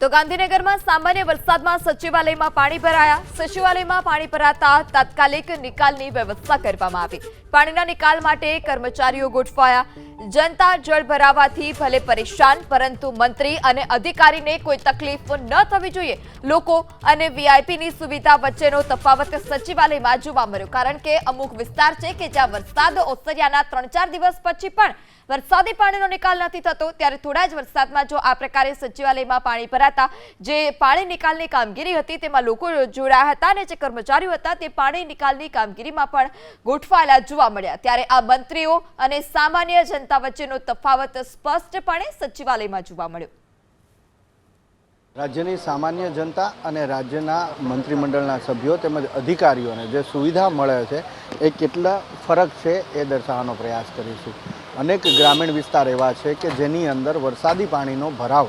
તો ગાંધીનગરમાં સામાન્ય વરસાદમાં સચિવાલયમાં પાણી ભરાયા. સચિવાલયમાં પાણી ભરાતા તાત્કાલિક નિકાલની વ્યવસ્થા કરવામાં આવી. પાણીના નિકાલ માટે કર્મચારીઓ ગોઠવાયા. જનતા જળ ભરાવાથી ભલે પરેશાન, પરંતુ મંત્રી અને અધિકારીને કોઈ તકલીફ ન થવી જોઈએ. લોકો અને વીઆઈપીની સુવિધા વચ્ચેનો તફાવત સચિવાલયમાં જોવા મળ્યો. કારણ કે અમુક વિસ્તાર છે કે જ્યાં વરસાદ ઓસર્યાના ત્રણ ચાર દિવસ પછી પણ વરસાદી પાણીનો નિકાલ નથી થતો, ત્યારે થોડા જ વરસાદમાં જો આ પ્રકારે સચિવાલયમાં પાણી ભરાતા જે પાણી નિકાલની કામગીરી હતી, તેમાં લોકો જોડાયા હતા અને જે કર્મચારીઓ હતા, તે પાણી નિકાલની કામગીરીમાં પણ ગોઠવાયેલા જોવા મળ્યા. ત્યારે આ મંત્રીઓ અને સામાન્ય જનતા વચ્ચેનો તફાવત સ્પષ્ટપણે સચિવાલયમાં જોવા મળ્યો. રાજ્યની સામાન્ય જનતા અને રાજ્યના મંત્રીમંડળના સભ્યો તેમજ અધિકારીઓને જે સુવિધા મળે છે, એ કેટલા ફરક છે એ દર્શાવવાનો પ્રયાસ કરીશું. અનેક ગ્રામીણ વિસ્તાર એવા છે કે જેની અંદર વરસાદી પાણીનો ભરાવ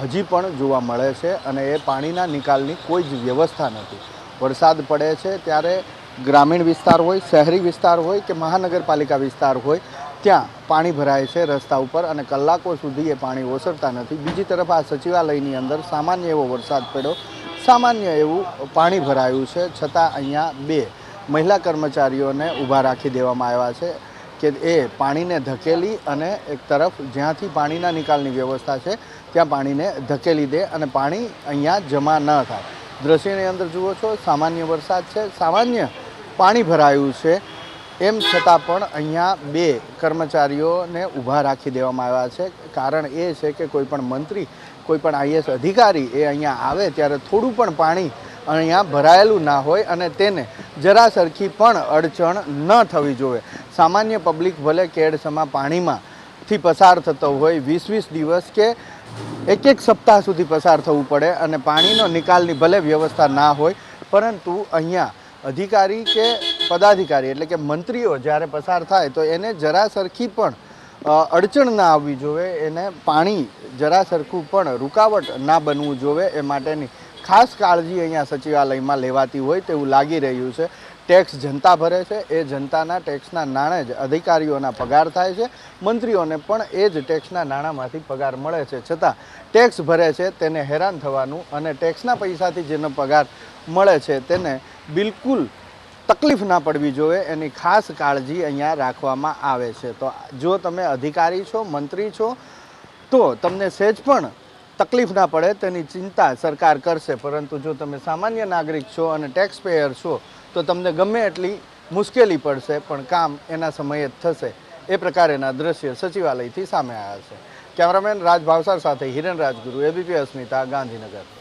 હજી પણ જોવા મળે છે અને એ પાણીના નિકાલની કોઈ જ વ્યવસ્થા નથી. વરસાદ પડે છે ત્યારે ગ્રામીણ વિસ્તાર હોય, શહેરી વિસ્તાર હોય કે મહાનગરપાલિકા વિસ્તાર હોય, ત્યાં પાણી ભરાય છે રસ્તા ઉપર અને કલાકો સુધી એ પાણી ઓસરતા નથી. બીજી તરફ આ સચિવાલયની અંદર સામાન્ય એવો વરસાદ પડ્યો. સામાન્ય એવું પાણી ભરાયું છે. છતાં અહીંયા બે મહિલા કર્મચારીઓને ઊભા રાખી દેવામાં આવ્યા છે. કે એ પાણીને ધકેલી અને એક તરફ જ્યાંથી પાણીના નિકાલની વ્યવસ્થા છે, ત્યાં પાણીને ધકેલી દે અને પાણી અહીંયા જમા ન થાય. દ્રશ્યની અંદર જુઓ છો, સામાન્ય વરસાદ છે, સામાન્ય પાણી ભરાયું છે. એમ છતાં પણ અહીંયા બે કર્મચારીઓને ઊભા રાખી દેવામાં આવ્યા છે. કારણ એ છે કે કોઈપણ મંત્રી કોઈપણ આઈએસ અધિકારી એ અહીંયા આવે ત્યારે થોડું પણ પાણી અહીંયા ભરાયેલું ના હોય અને તેને જરા સરખી પણ અડચણ ન થવી જોઈએ. સામાન્ય પબ્લિક ભલે કેડસમાં પાણીમાંથી પસાર થતો હોય વીસ વીસ દિવસ કે એક એક સપ્તાહ સુધી પસાર થવું પડે અને પાણીનો નિકાલની ભલે વ્યવસ્થા ના હોય, પરંતુ અહીંયા અધિકારી કે પદાધિકારી એટલે કે મંત્રીઓ જ્યારે પસાર થાય તો એને જરા સરખી પણ અડચણ ના આવવી જોઈએ એને પાણી જરા સરખું પણ રૂકાવટ ના બનવું જોઈએ એ માટેની ખાસ કાળજી અહીંયા સચિવાલયમાં લેવાતી હોય તેવું લાગી રહ્યું છે. ટેક્સ જનતા ભરે છે, એ જનતાના ટેક્સના નાણે જ અધિકારીઓના પગાર થાય છે, મંત્રીઓને પણ એ જ ટેક્સના નાણાંમાંથી પગાર મળે છે. છતાં ટેક્સ ભરે છે, તેને હેરાન થવાનું અને ટેક્સના પૈસાથી જેનો પગાર મળે છે, તેને બિલકુલ તકલીફ ના પડવી જોઈએ, એની ખાસ કાળજી અહીંયા રાખવામાં આવે છે. તો જો તમે અધિકારી છો, મંત્રી છો, તો તમને સહેજ પણ તકલીફ ના પડે, તેની ચિંતા સરકાર કરશે. પરંતુ જો તમે સામાન્ય નાગરિક છો અને ટેક્સ પેયર છો, તો તમને ગમે એટલી મુશ્કેલી પડશે, પણ કામ એના સમયે જ થશે. એ પ્રકારેના દ્રશ્ય સચિવાલયથી સામે આવ્યા છે. કેમેરામેન રાજ ભાવસાર સાથે હિરેન રાજગુરુ એબીપી અસ્મિતા ગાંધીનગર.